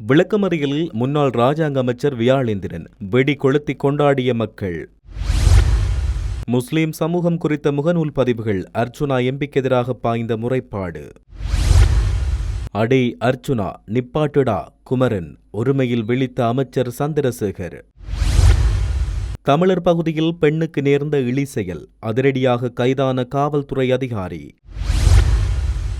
விளக்கமறியலில் முன்னாள் ராஜாங்க அமைச்சர் வியாழேந்திரன் வெடி கொளுத்தி கொண்டாடிய மக்கள். முஸ்லிம் சமூகம் குறித்த முகநூல் பதிவுகள் அர்ச்சுனா எம்பிக்கு எதிராக பாய்ந்த முறைப்பாடு. அடே அர்ச்சுனா நிப்பாட்டுடா குமரன் ஒருமையில் விழித்த அமைச்சர் சந்திரசேகர். தமிழர் பகுதியில் பெண்ணுக்கு நேர்ந்த இழி செயல் அதிரடியாக கைதான காவல்துறை அதிகாரி.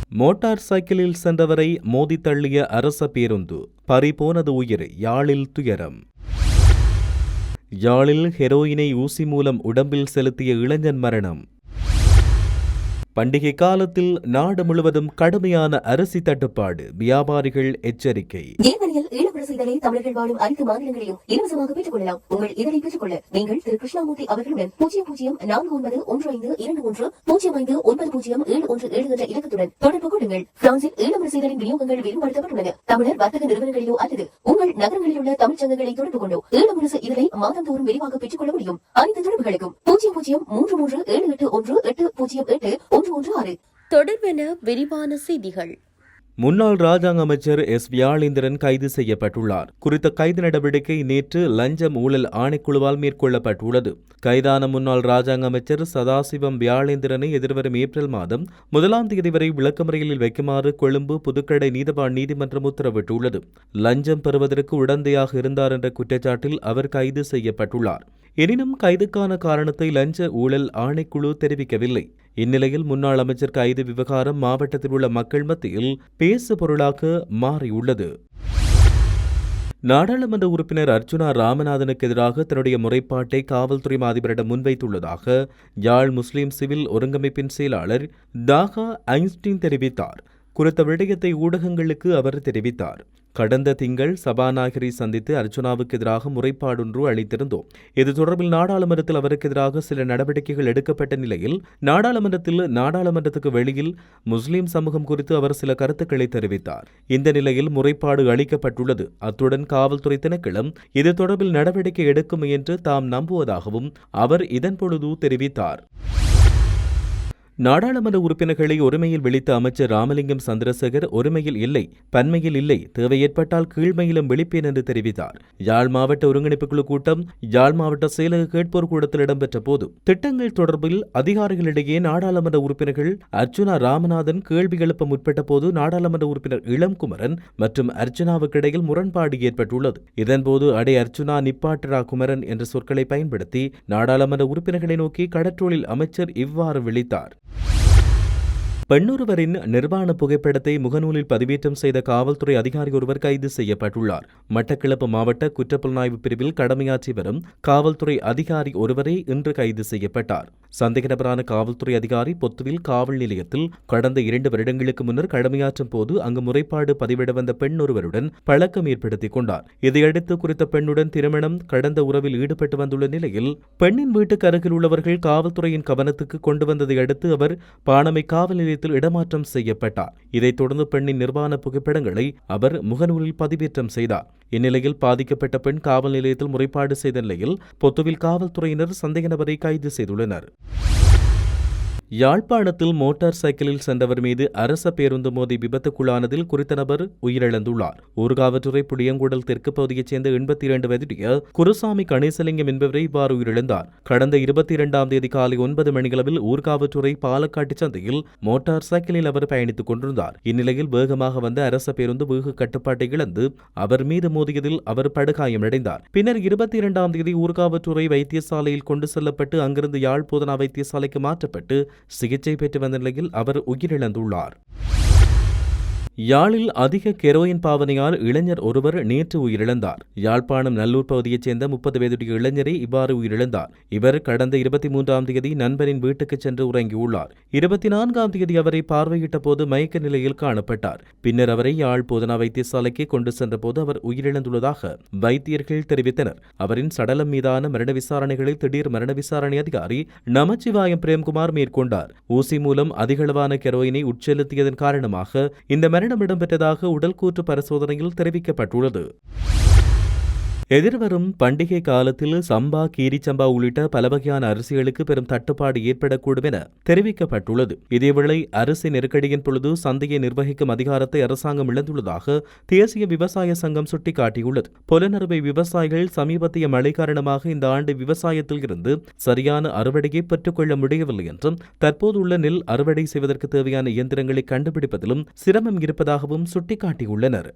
மோட்டார் சைக்கிளில் சென்றவரை மோதி தள்ளிய அரச பேருந்து பறிபோனது உயிர் யாழில் துயரம். யாழில் ஹெரோயினை ஊசி மூலம் உடம்பில் செலுத்திய இளைஞன் மரணம். பண்டிகை காலத்தில் நாடு முழுவதும் கடுமையான அரிசி தட்டுப்பாடு வியாபாரிகள் எச்சரிக்கை. நேர்வழியில் ஈழப்பட செய்தலை தமிழர்கள் வாழும் அனைத்து மாநிலங்களையும் இலவசமாக பெற்றுக் கொள்ளலாம் உங்கள் இதனை பெற்றுக்கொள்ள நீங்கள் திரு. கிருஷ்ணாமூர்த்தி அவர்களுடன் பூஜ்ஜியம் பூஜ்ஜியம் நான்கு ஒன்பது ஒன்று ஐந்து இரண்டு ஒன்று பூஜ்ஜியம் ஐந்து ஒன்பது பூஜ்ஜியம் ஏழு ஒன்று ஏழு என்ற இலக்கத்துடன் தொடர்பு கொள்ளுங்கள். பிரான்சில் ஈழப்பட செய்தலின் விநியோகங்கள் விரிவுபடுத்தப்பட்டுள்ளன தமிழர் வர்த்தக நிறுவனங்களிலோ அல்லது உங்கள் நகரங்களில் உள்ள தமிழ் சங்கங்களை தொடர்பு கொண்டோ ஈழமுரசு இதனை மாதந்தோறும் விரிவாக பெற்றுக் கொள்ள முடியும். அனைத்து தொடர்புகளுக்கும் பூஜ்ஜியம் பூஜ்ஜியம் மூன்று மூன்று ஏழு எட்டு ஒன்று எட்டு பூஜ்ஜியம் எட்டு ஆறு தொடர்பென விரிவான செய்திகள். முன்னாள் ராஜாங்க அமைச்சர் எஸ். வியாழேந்திரன் கைது செய்யப்பட்டுள்ளார். குறித்த கைது நடவடிக்கை நேற்று லஞ்சம் ஊழல் ஆணைக்குழுவால் மேற்கொள்ளப்பட்டுள்ளது. கைதான முன்னாள் ராஜாங்க அமைச்சர் சதாசிவம் வியாழேந்திரனை எதிர்வரும் ஏப்ரல் மாதம் முதலாம் தேதி வரை விளக்கமறியலில் வைக்குமாறு கொழும்பு புதுக்கடை நீதவான் நீதிமன்றம் உத்தரவிட்டுள்ளது. லஞ்சம் பெறுவதற்கு உடந்தையாக இருந்தார் என்ற குற்றச்சாட்டில் அவர் கைது செய்யப்பட்டுள்ளார். எனினும் கைதுக்கான காரணத்தை லஞ்ச ஊழல் ஆணைக்குழு தெரிவிக்கவில்லை. இந்நிலையில் முன்னாள் அமைச்சர் கைது விவகாரம் மாவட்டத்தில் உள்ள மக்கள் மத்தியில் பேசு பொருளாக மாறியுள்ளது. நாடாளுமன்ற உறுப்பினர் அர்ச்சுனா ராமநாதனுக்கு எதிராக தன்னுடைய முறைப்பாட்டை காவல்துறை அதிபரிடம் முன்வைத்துள்ளதாக யாழ் முஸ்லிம் சிவில் ஒருங்கமைப்பின் செயலாளர் தாகா ஐன்ஸ்டீன் தெரிவித்தார். குறித்த விடயத்தை ஊடகங்களுக்கு அவர் தெரிவித்தார். கடந்த திங்கள் சபாநாயகரை சந்தித்து அர்ச்சுனாவுக்கு எதிராக முறைப்பாடொன்று அளித்திருந்தோம். இது தொடர்பில் நாடாளுமன்றத்தில் அவருக்கு எதிராக சில நடவடிக்கைகள் எடுக்கப்பட்ட நிலையில் நாடாளுமன்றத்தில் நாடாளுமன்றத்துக்கு வெளியில் முஸ்லிம் சமூகம் குறித்து அவர் சில கருத்துக்களை தெரிவித்தார். இந்த நிலையில் முறைப்பாடு அளிக்கப்பட்டுள்ளது. அத்துடன் காவல்துறை திணைக்களம் இது தொடர்பில் நடவடிக்கை எடுக்கும் என்று தாம் நம்புவதாகவும் அவர் இதன்பொழுது தெரிவித்தார். நாடாளுமன்ற உறுப்பினர்களை ஒருமையில் விழித்த அமைச்சர் ராமலிங்கம் சந்திரசேகர் ஒருமையில் இல்லை பன்மையில் இல்லை தேவை ஏற்பட்டால் கீழ்மையிலும் விழிப்பேன் என்று தெரிவித்தார். யாழ் மாவட்ட ஒருங்கிணைப்பு குழு கூட்டம் யாழ் மாவட்ட செயலக கேட்போர் கூடத்தில் இடம்பெற்ற போது திட்டங்கள் தொடர்பில் அதிகாரிகளிடையே நாடாளுமன்ற உறுப்பினர்கள் அர்ச்சுனா ராமநாதன் கேள்வி எழுப்ப முற்பட்ட போது நாடாளுமன்ற உறுப்பினர் இளம்குமரன் மற்றும் அர்ச்சுனாவுக்கு இடையில் முரண்பாடு ஏற்பட்டுள்ளது. இதன்போது அடை அர்ச்சுனா நிப்பாட்டரா குமரன் என்ற சொற்களை பயன்படுத்தி நாடாளுமன்ற உறுப்பினர்களை நோக்கி கடற்றோலில் அமைச்சர் இவ்வாறு விழித்தார். பெண்ணொருவரின் நிர்வாண புகைப்படத்தை முகநூலில் பதிவேற்றம் செய்த காவல்துறை அதிகாரி ஒருவர் கைது செய்யப்பட்டுள்ளார். மட்டக்கிளப்பு மாவட்ட குற்றப்புலனாய்வு பிரிவில் கடமையாற்றி வரும் காவல்துறை அதிகாரி ஒருவரே இன்று கைது செய்யப்பட்டார். சந்தேக நபரான காவல்துறை அதிகாரி பொத்துவில் காவல் நிலையத்தில் கடந்த இரண்டு வருடங்களுக்கு முன்னர் கடமையாற்றும் போது அங்கு முறைப்பாடு பதிவிட வந்த பெண் ஒருவருடன் பழக்கம் ஏற்படுத்திக் கொண்டார். இதையடுத்து குறித்த பெண்ணுடன் திருமணம் கடந்த உறவில் ஈடுபட்டு வந்துள்ள நிலையில் பெண்ணின் வீட்டுக்கு அருகில் உள்ளவர்கள் காவல்துறையின் கவனத்துக்கு கொண்டு வந்ததை அடுத்து அவர் பாணமை காவல் நிலையத்தில் இடமாற்றம் செய்யப்பட்டார். இதைத் தொடர்ந்து பெண்ணின் நிர்வாண புகைப்படங்களை அவர் முகநூலில் பதிவேற்றம் செய்தார். இந்நிலையில் பாதிக்கப்பட்ட பெண் காவல் நிலையத்தில் முறைப்பாடு செய்த நிலையில் பொத்துவில் காவல்துறையினர் சந்தேக நபரை கைது செய்துள்ளனர். யாழ்ப்பாணத்தில் மோட்டார் சைக்கிளில் சென்றவர் மீது அரச பேருந்து மோதி விபத்துக்குள்ளானதில் குறித்த நபர் உயிரிழந்துள்ளார். ஊர்காவற்றுறை புளியங்குடல் தெற்கு பகுதியைச் சேர்ந்த எண்பத்தி இரண்டு வயதுடைய குருசாமி கணேசலிங்கம் என்பவரை இவ்வாறு உயிரிழந்தார். கடந்த இருபத்தி இரண்டாம் தேதி காலை ஒன்பது மணிகளவில் ஊர்காவற்றுறை பாலக்காட்டு சந்தையில் மோட்டார் சைக்கிளில் அவர் பயணித்துக் கொண்டிருந்தார். இந்நிலையில் வேகமாக வந்த அரச பேருந்து வேக கட்டுப்பாட்டை இழந்து அவர் மீது மோதியதில் அவர் படுகாயமடைந்தார். பின்னர் இருபத்தி இரண்டாம் தேதி ஊர்காவற்றுறை வைத்தியசாலையில் கொண்டு செல்லப்பட்டு அங்கிருந்து யாழ் போதனா வைத்தியசாலைக்கு மாற்றப்பட்டு சிகிச்சை பெற்று வந்த நிலையில் அவர் உயிரிழந்துள்ளார். யாழில் அதிக கெரோயின் பாவனையால் இளைஞர் ஒருவர் நேற்று உயிரிழந்தார். யாழ்ப்பாணம் நல்லூர் பகுதியைச் சேர்ந்த முப்பது வயதுடைய இளைஞரே இவ்வாறு உயிரிழந்தார். இவர் கடந்த இருபத்தி மூன்றாம் தேதி நண்பரின் வீட்டுக்கு சென்று உறங்கியுள்ளார். இருபத்தி நான்காம் தேதி அவரை பார்வையிட்ட போது மயக்க நிலையில் காணப்பட்டார். பின்னர் அவரை யாழ் போதனா வைத்தியசாலைக்கு கொண்டு சென்றபோது அவர் உயிரிழந்துள்ளதாக வைத்தியர்கள் தெரிவித்தனர். அவரின் சடலம் மீதான மரண விசாரணைகளில் திடீர் மரண விசாரணை அதிகாரி நமச்சிவாயம் பிரேம்குமார் மேற்கொண்டார். ஊசி மூலம் அதிகளவான கெரோயினை உட்செலுத்தியதன் காரணமாக இந்த மரணம் இடம்பெற்றதாக உடல் கூற்று பரிசோதனையில் தெரிவிக்கப்பட்டுள்ளது. எதிர்வரும் பண்டிகை காலத்தில் சம்பா கீரிச்சம்பா உள்ளிட்ட பல வகையான அரிசிகளுக்கு பெரும் தட்டுப்பாடு ஏற்படக்கூடும் என தெரிவிக்கப்பட்டுள்ளது. இதேவேளை அரிசி நெருக்கடியின் பொழுது சந்தையை நிர்வகிக்கும் அதிகாரத்தை அரசாங்கம் இழந்துள்ளதாக தேசிய விவசாய சங்கம் சுட்டிக்காட்டியுள்ளது. புலனறுவை விவசாயிகள் சமீபத்திய மழை காரணமாக இந்த ஆண்டு விவசாயத்தில் இருந்து சரியான அறுவடையை பெற்றுக்கொள்ள முடியவில்லை என்றும் தற்போதுள்ள நெல் அறுவடை செய்வதற்கு தேவையான இயந்திரங்களை கண்டுபிடிப்பதிலும் சிரமம் இருப்பதாகவும் சுட்டிக்காட்டியுள்ளனர்.